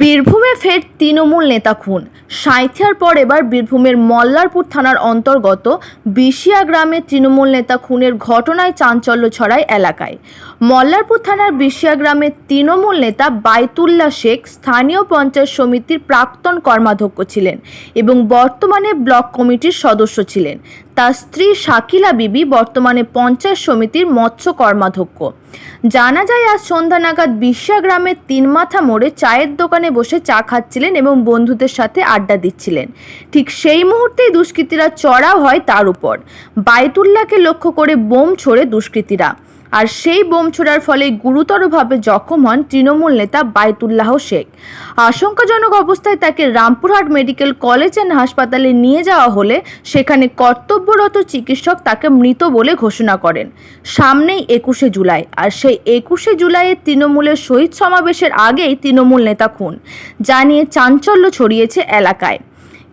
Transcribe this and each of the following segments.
বীরভূমে ফের তৃণমূল নেতা খুন। সাঁইথিয়ার পর এবার বীরভূমের মল্লারপুর থানার অন্তর্গত বিশিয়া গ্রামে তৃণমূল নেতা খুনের ঘটনায় চাঞ্চল্য ছড়ায় এলাকায়। মল্লারপুর থানার বিশিয়া গ্রামের তৃণমূল নেতা বাইতুল্লা শেখ স্থানীয় পঞ্চায়েত সমিতির প্রাক্তন কর্মাধ্যক্ষ ছিলেন এবং বর্তমানে ব্লক কমিটির সদস্য ছিলেন। তার স্ত্রী শাকিলা বিবি বর্তমানে পঞ্চায়েত সমিতির মৎস্য কর্মাধ্যক্ষ। জানা যায়, আজ সন্ধ্যা নাগাদ বিশ্বা গ্রামের তিন মাথা মোড়ে চায়ের দোকানে বসে চা খাচ্ছিলেন এবং বন্ধুদের সাথে আড্ডা দিচ্ছিলেন। ঠিক সেই মুহূর্তেই দুষ্কৃতীরা চড়াও হয় তার উপর। বাইতুল্লাহকে লক্ষ্য করে বোম ছোড়ে দুষ্কৃতীরা। আর সেই বোম ছোড়ার ফলে গুরুতরভাবে জখম হন তৃণমূল নেতা বাইতুল্লাহ শেখ। আশঙ্কাজনক অবস্থায় তাকে রামপুরহাট মেডিকেল কলেজ অ্যান্ড হাসপাতালে নিয়ে যাওয়া হলে সেখানে কর্তব্যরত চিকিৎসক তাকে মৃত বলে ঘোষণা করেন। সামনেই একুশে জুলাই, আর সেই একুশে জুলাইয়ের তৃণমূলের শহীদ সমাবেশের আগেই তৃণমূল নেতা খুন, যা নিয়ে চাঞ্চল্য ছড়িয়েছে এলাকায়।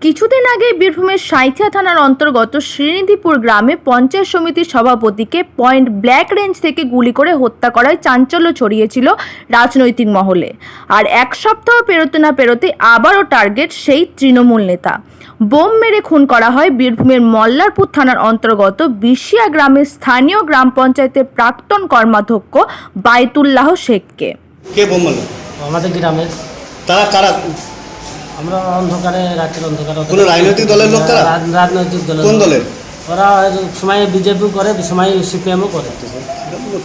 কিছুদিন আগে বীরভূমের সাঁইথিয়া থানার অন্তর্গত শ্রীনিধিপুর গ্রামে পঞ্চায়েত সমিতির সভাপতিকে পয়েন্ট ব্ল্যাক রেঞ্জ থেকে গুলি করে হত্যা করায় চাঞ্চল্য ছড়িয়েছিল রাজনৈতিক মহলে। আর এক সপ্তাহ পেরোতে না পেরোতে আবারও টার্গেট সেই তৃণমূল নেতা। বোম মেরে খুন করা হয় বীরভূমের মল্লারপুর থানার অন্তর্গত বিশিয়া গ্রামের স্থানীয় গ্রাম পঞ্চায়েতের প্রাক্তন কর্মাধ্যক্ষ বাইতুল্লাহ শেখকে। কে বোম আমাদের গ্রামের তারা কারা? আমরা অন্ধকারে রাতের অন্ধকারে কোনো রাজনৈতিক দলের লোক তারা? রাজনৈতিক দলের কোন। দলের? ওরা সময় বিজেপি করে সময় সিপিএমও করে।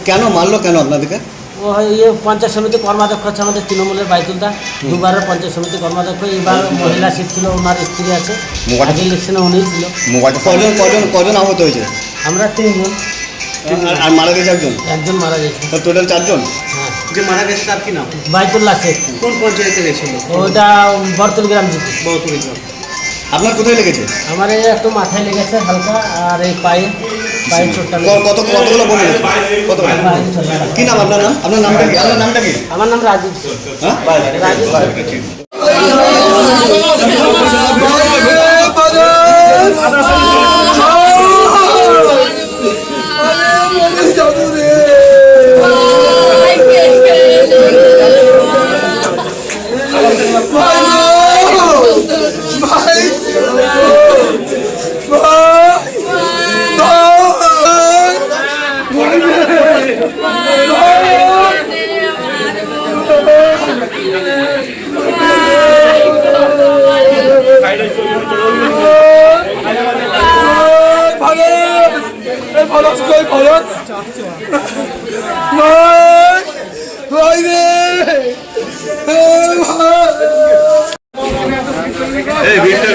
কেন মারলো কেন আপনাদেরকে? ও ইয়ে পঞ্চায়েত সমিতি কর্মাধ্যক্ষ আছে আমাদের তৃণমূলের বাইতুলদা। দুবারের পঞ্চায়েত সমিতি কর্মাধ্যক্ষ। এবার মহিলা সিট ছিল ওনার স্ত্রী আছে। আগে ইলেকশনে উনিই ছিল। কজন কজন কজন আহত হয়েছে? আমরা তিনজন। আর মারা গেছে একজন? একজন মারা গেছে। টোটাল চারজন? হ্যাঁ। যে মারা গেছে তার কি নাম? বাইতুল্লাহ শেখ। কোন পঞ্চায়েতে গেছিল? ওটা বর্তল গ্রাম জিপি বহুতুরি গ্রাম। আপনার কোথায় লেগেছে? আমার এই একটু মাথায় লেগেছে হালকা আর এই পায়ে পায়ে চোটটা কত কতগুলো কত লেগেছে। কি নাম আপনার নাম? আপনার নামটা কি? আপনার নামটা কি? আমার নাম রাজীব। হ্যাঁ? রাজীব।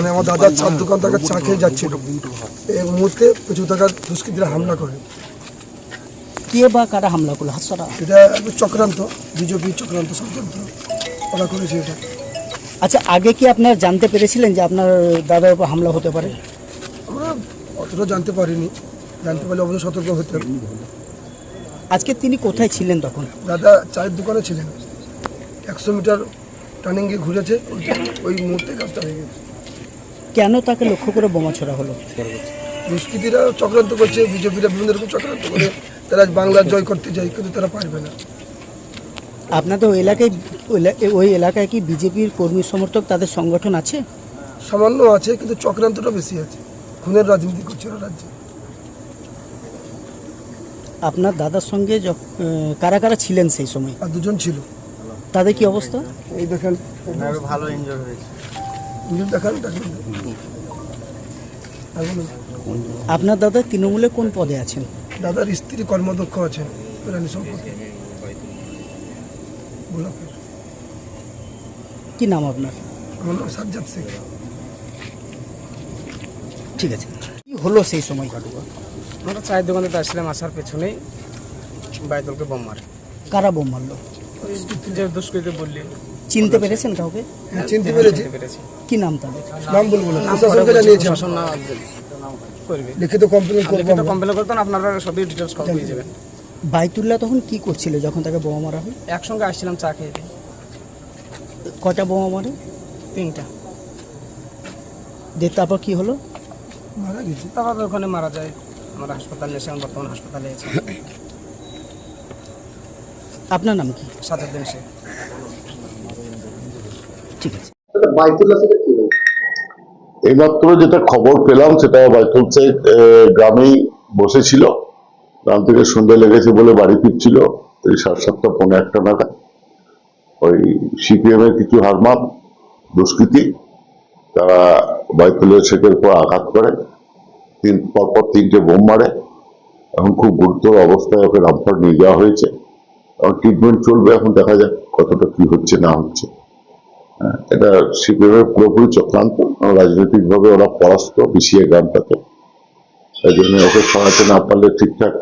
মানে আমার দাদার চার দোকান থেকে চা খেয়ে যাচ্ছিল এই মুহূর্তে প্রচুর টাকার দুষ্কৃতীরা হামলা করে। কে বা কারা হামলা করল? হাতসারা এটা চক্রান্ত বিজেপির চক্রান্ত ষড়যন্ত্র ওরা করেছে এটা। আচ্ছা আগে কি আপনার জানতে পেরেছিলেন যে আপনার দাদার উপর হামলা হতে পারে? আমরা অতটা জানতে পারিনি। জানতে পারলে অবশ্যই সতর্ক হতে হবে। আজকে তিনি কোথায় ছিলেন তখন? দাদা চায়ের দোকানে ছিলেন। একশো মিটার টার্নিং ঘুরেছে। ওই- ওই মুহূর্তে কাজটা হয়ে গেছে। কেন তাকে লক্ষ্য করে বোমা ছোড়া হলো? দুষ্কৃতীরা চক্রান্ত করছে বিজেপিরা বিভিন্ন রকম চক্রান্ত করে। তারা বাংলা জয় করতে যায় কিন্তু তারা পারবে না। আপনাদের ওই এলাকায় ওই এলাকায় কি বিজেপির কর্মী সমর্থক তাদের সংগঠন আছে? সামান্য আছে কিন্তু চক্রান্তটা বেশি আছে। খুনের রাজনীতি করছে ওরা রাজ্যে। আপনার দাদার সঙ্গে কারা কারা ছিলেন সেই সময়? আর দুজন ছিল। তাদের কি অবস্থা? এই দেখেন ভালো এনজয় হয়েছে। দেখেন আপনার দাদা তৃণমূলে কোন পদে আছেন? দাদার স্ত্রী কর্মদক্ষ আছেন প্রাণী সম্পদে। কি নাম আপনার? আমার নাম সাজ্জাদ শেখ। ঠিক আছে। কি হলো সেই সময়? আমরা চায়ের দোকানে আসছিলাম আসার পেছনেই বাইদলকে বোম মারে। কারা বোম মারলো? যে দুষ্কৃতি বললি চিনতে পেরেছেন কাউকে? হ্যাঁ, চিনতে পেরেছি। কি নাম তাদের? নাম বলব না প্রশাসনকে জানিয়েছি আমরা। শাসন না করবে। লিখিত কমপ্লেন করব লিখিত। কমপ্লেন করতেন আপনারা সবই ডিটেলস কল পেয়ে যাবেন বাইতুল্লাহ তখন কি করছিল যখন তাকে বোমা মারা হয়? একসঙ্গে আসছিলাম চা খেয়ে কটা বোমা মারে? তিনটা। দিয়ে তারপর কি হলো? মারা গেছে। তারপর ওখানে মারা যায়। আমরা হাসপাতালে এসে এখন বর্তমান হাসপাতালে আছি। আপনার নাম কি? সাতের দিন সে ঠিক আছে। এইমাত্র যেটা খবর পেলাম সেটা বাইতুল শেখ গ্রামেই বসেছিল। গ্রাম থেকে সন্ধ্যে লেগেছে বলে বাড়ি ফিরছিল এই সাড়ে সাতটা পৌনে একটা নাগাদ। ওই সিপিএম এর কিছু হারমাত দুষ্কৃতী তারা বাইতুলের শেখের পর আঘাত করে। তিন পরপর তিনটে বোম মারে। এখন খুব গুরুতর অবস্থায় ওকে রামপুর নিয়ে যাওয়া হয়েছে। এখন ট্রিটমেন্ট চলবে এখন দেখা যাক কতটা কি হচ্ছে না হচ্ছে। এটা সিপিএমের পুরোপুরি চক্রান্ত। রাজনৈতিক ভাবে ওরা পরাস্ত বিশিয়ে গ্রামটাতে তাই জন্য ওকে সরাতে না পারলে ঠিকঠাক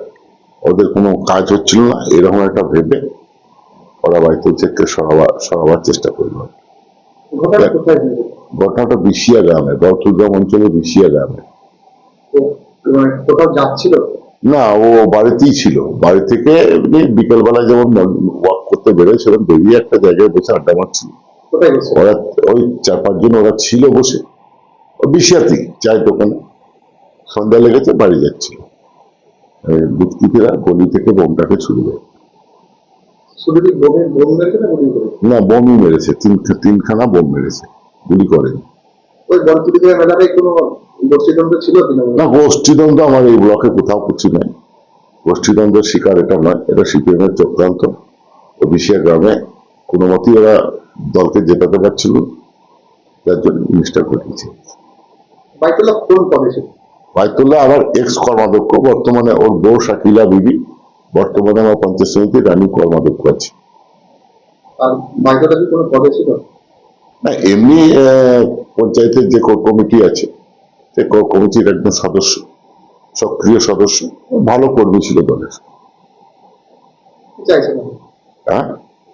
ওদের কোনো কাজ হচ্ছিল না এরকম একটা ভেবে ওরা বাইতুল চেককে সরাবার সরাবার চেষ্টা করল। ঘটনাটা বিশিয়া গ্রামে বরতুলগ্রাম অঞ্চলে বিশিয়া গ্রামে। কোথাও যাচ্ছিল? না ও বাড়িতেই ছিল। বাড়ি থেকে এমনি বিকেলবেলা যেমন ওয়াক করতে বেরোয় সেরকম বেরিয়ে একটা জায়গায় বসে আড্ডা মারছিল। ওরা ওই চার পাঁচজন ওরা ছিল বসে। বিশিয়াতি চায়ের দোকানে। সন্ধ্যা লেগেছে বাড়ি যাচ্ছিল। এই দুষ্কৃতীরা গলি থেকে বোমটাকে ছুড়ে দেয়। শুধু কি বোমে মেরেছে না না বোমই তিন তিনখানা বোম মেরেছে। গুলি করেনি। না? গোষ্ঠীদ্বন্দ্ব আমার এই ব্লকে কোথাও কিছু নাই। গোষ্ঠীদ্বন্দ্বের শিকার এটা নয় এটা সিপিএম এর চক্রান্ত। ও বিশিয়া গ্রামে কোনো মতেই ওরা দলকে জেতাতে পারছিল। যার জন্য জিনিসটা ঘটেছে বাইতুল্লাহ কোন পদে ছিল বায়তুল্লাহ আমার এক্স কর্মাধ্যক্ষ বর্তমানে ওর বউ শাকিলা বিবি বর্তমানে আমার পঞ্চায়েত সমিতির রানী কর্মাধ্যক্ষ আছে। আর বাইতুল্লাহ কি কোনো পদে ছিল? না এমনি পঞ্চায়েতের যে কোর কমিটি আছে সে কমিটির একজন সদস্য সক্রিয় সদস্য ভালো কর্মী ছিল দলের। হ্যাঁ?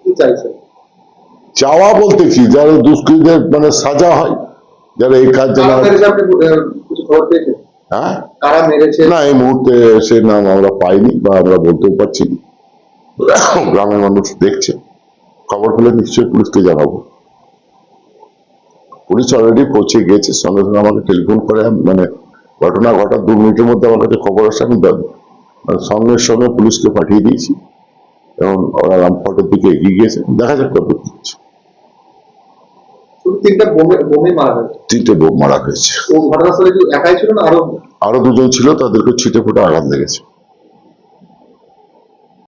কি চাইছেন? চাওয়া বলতে কি যারা দুষ্কৃতীদের মানে সাজা হয় যারা এই কাজ হ্যাঁ? না এই মুহূর্তে সে নাম আমরা পাইনি বা আমরা বলতেও পারছি গ্রামের মানুষ দেখছে। খবর পেলে নিশ্চয়ই পুলিশকে জানাব। পুলিশ অলরেডি পৌঁছে গেছে সঙ্গে সঙ্গে আমাকে টেলিফোন করে মানে ঘটনা ঘটার দু মিনিটের মধ্যে আমার কাছে খবর আসে আমি মানে সঙ্গে সঙ্গে পুলিশকে পাঠিয়ে দিয়েছি। এবং ওরা রামফটের দিকে এগিয়ে গিয়েছে। দেখা যাক কত কিছু তিনটা বোমে বোমে মারা তিনটে বোম মারা হয়েছে ও ঘটনাস্থলে কি একাই ছিল না আরও? আরও দুজন ছিল তাদেরকে ছিটে ফুটে আঘাত লেগেছে।